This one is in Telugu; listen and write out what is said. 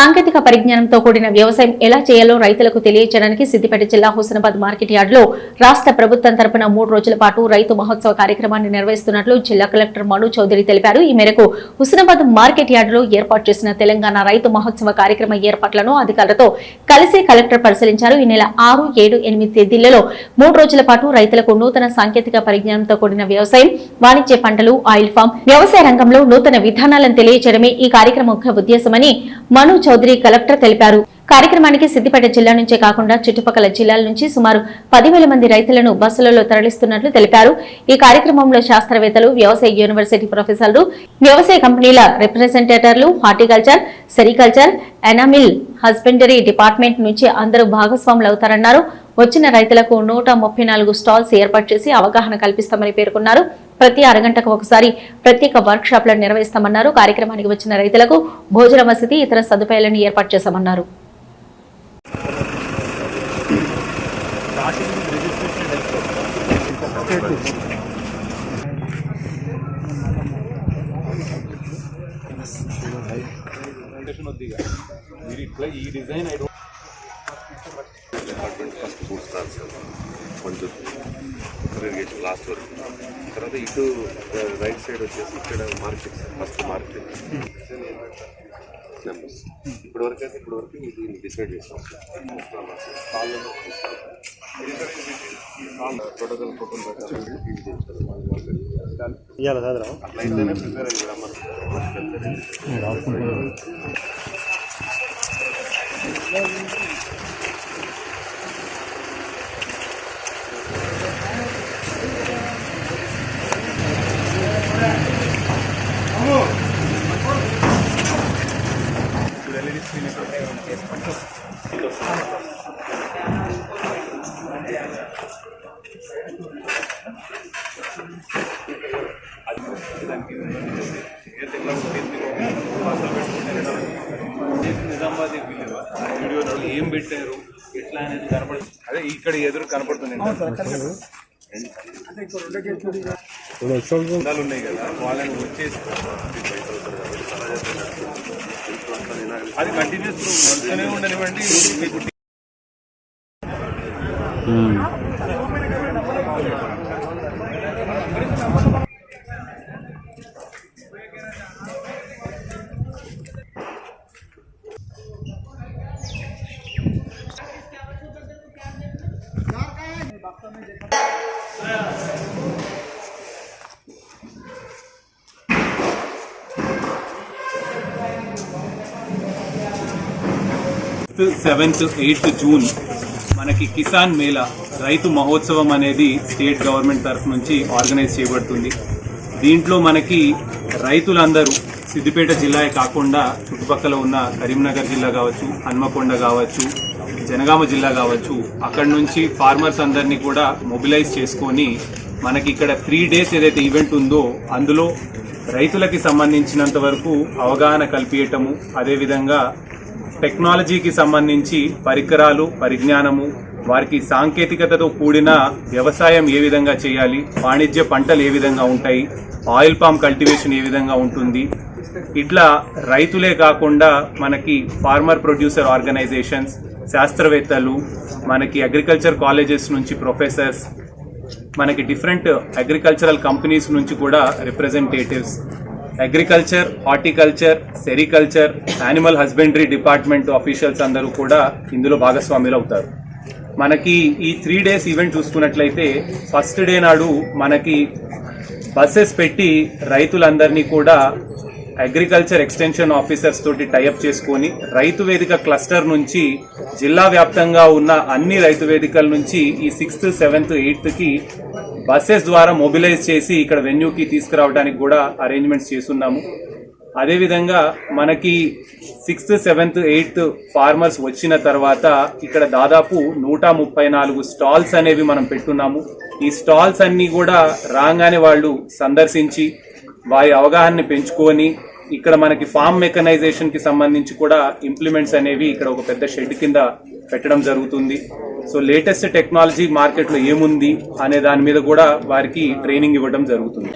సాంకేతిక పరిజ్ఞానంతో కూడిన వ్యవసాయం ఎలా చేయాలో రైతులకు తెలియజేయడానికి సిద్దిపేట జిల్లా హుస్నాబాద్ మార్కెట్ యార్డులో రాష్ట్ర ప్రభుత్వం తరపున మూడు రోజుల పాటు రైతు మహోత్సవ కార్యక్రమాన్ని నిర్వహిస్తున్నట్లు జిల్లా కలెక్టర్ మను చౌదరి తెలిపారు. ఈ మేరకు హుస్నాబాద్ మార్కెట్ యార్డులో ఏర్పాటు చేసిన తెలంగాణ రైతు మహోత్సవ కార్యక్రమ ఏర్పాట్లను అధికారులతో కలిసి కలెక్టర్ పరిశీలించారు. ఈ నెల ఆరు ఏడు ఎనిమిది తేదీలలో మూడు రోజుల పాటు రైతులకు నూతన సాంకేతిక పరిజ్ఞానంతో కూడిన వ్యవసాయం వాణిజ్య పంటలు ఆయిల్ ఫామ్ వ్యవసాయ రంగంలో నూతన విధానాలను తెలియజేయడమే ఈ కార్యక్రమం ముఖ్య ఉద్దేశమని మను చౌదరి కలెక్టర్ తెలిపారు. కార్యక్రమానికి సిద్దిపేట జిల్లా నుంచే కాకుండా చుట్టుపక్కల జిల్లాల నుంచి సుమారు పదివేల మంది రైతులను బస్సులలో తరలిస్తున్నట్లు తెలిపారు. ఈ కార్యక్రమంలో శాస్త్రవేత్తలు వ్యవసాయ యూనివర్సిటీ ప్రొఫెసర్లు వ్యవసాయ కంపెనీల రిప్రజెంటేటర్లు horticulture sericulture animal husbandry department నుంచి అందరూ భాగస్వాములు అవుతారన్నారు. వచ్చిన రైతులకు నూట ముప్పై నాలుగు స్టాల్స్ ఏర్పాటు చేసి అవగాహన కల్పిస్తామని పేర్కొన్నారు. ప్రతి అరగంటకు ఒకసారి ప్రత్యేక వర్క్ షాప్లను నిర్వహిస్తామన్నారు. కార్యక్రమానికి వచ్చిన రైతులకు భోజన వసతి ఇతర సదుపాయాలను ఏర్పాటు చేశామన్నారు. ఈ డిజైన్ ఐ డిపార్ట్మెంట్ ఫస్ట్ ఫుడ్ స్టాల్స్ కొంచెం ఇరిగేషన్ లాస్ట్ వరకు. తర్వాత ఇటు రైట్ సైడ్ వచ్చేసి ఇక్కడ మార్కెట్ ఫస్ట్ మార్కెట్. నెంబర్స్. ఇప్పటి వరకు అయితే ఇప్పటి వరకు ఇది డిసైడ్ చేస్తాం ప్రోటోకాల్ ఫోటోలు చేస్తారు. అట్లా అయితేనే ప్రిపేర్ అయ్యి రమ్మని నిజామాబాద్ వీడియో ఏం పెట్టారు ఎట్లా అనేది కనపడు అదే ఇక్కడ ఎదురు కనపడుతుంది ఉండాలు ఉన్నాయి కదా వాళ్ళని వచ్చేసి అది కంటిన్యూస్ వస్తూనే ఉండనివ్వండి మీకు సెవెంత్ ఎయిత్ జూన్ మనకి కిసాన్ మేళా రైతు మహోత్సవం అనేది స్టేట్ గవర్నమెంట్ తరఫు నుంచి ఆర్గనైజ్ చేయబడుతుంది. దీంట్లో మనకి రైతులందరూ సిద్దిపేట జిల్లా కాకుండా చుట్టుపక్కల ఉన్న కరీంనగర్ జిల్లా కావచ్చు హన్మకొండ కావచ్చు జనగామ జిల్లా కావచ్చు అక్కడ నుంచి ఫార్మర్స్ అందరినీ కూడా మొబిలైజ్ చేసుకొని మనకి ఇక్కడ త్రీ డేస్ ఏదైతే ఈవెంట్ ఉందో అందులో రైతులకి సంబంధించినంత వరకు అవగాహన కల్పించటము అదేవిధంగా టెక్నాలజీకి సంబంధించి పరికరాలు పరిజ్ఞానము వారికి సాంకేతికతతో కూడిన వ్యవసాయం ఏ విధంగా చేయాలి వాణిజ్య పంటలు ఏ విధంగా ఉంటాయి ఆయిల్ పామ్ కల్టివేషన్ ఏ విధంగా ఉంటుంది. ఇట్లా రైతులే కాకుండా మనకి ఫార్మర్ ప్రొడ్యూసర్ ఆర్గనైజేషన్స్ శాస్త్రవేత్తలు మనకి అగ్రికల్చర్ కాలేజెస్ నుంచి ప్రొఫెసర్స్ మనకి డిఫరెంట్ అగ్రికల్చరల్ కంపెనీస్ నుంచి కూడా representatives agriculture horticulture sericulture animal husbandry department officials అందరూ కూడా ఇందులో భాగస్వాములు అవుతారు. మనకి ఈ త్రీ డేస్ ఈవెంట్ చూసుకున్నట్లయితే ఫస్ట్ డే నాడు మనకి బస్సెస్ పెట్టి రైతులందరినీ కూడా అగ్రికల్చర్ ఎక్స్టెన్షన్ ఆఫీసర్స్ తోటి టైఅప్ చేసుకొని రైతు వేదిక క్లస్టర్ నుంచి జిల్లా వ్యాప్తంగా ఉన్న అన్ని రైతు వేదికల నుంచి ఈ సిక్స్త్ సెవెంత్ ఎయిత్కి బస్సెస్ ద్వారా మొబిలైజ్ చేసి ఇక్కడ వెన్యూకి తీసుకురావడానికి కూడా అరేంజ్మెంట్స్ చేస్తున్నాము. అదేవిధంగా మనకి సిక్స్త్ సెవెంత్ ఎయిత్ ఫార్మర్స్ వచ్చిన తర్వాత ఇక్కడ దాదాపు నూట ముప్పై నాలుగు స్టాల్స్ అనేవి మనం పెట్టున్నాము. ఈ స్టాల్స్ అన్నీ కూడా రాగానే వాళ్ళు సందర్శించి వారి అవగాహనని పెంచుకొని ఇక్కడ మనకి ఫామ్ మెకనైజేషన్కి సంబంధించి కూడా ఇంప్లిమెంట్స్ అనేవి ఇక్కడ ఒక పెద్ద షెడ్ కింద పెట్టడం జరుగుతుంది. సో లేటెస్ట్ టెక్నాలజీ మార్కెట్లో ఏముంది అనే దాని మీద కూడా వారికి ట్రైనింగ్ ఇవ్వడం జరుగుతుంది.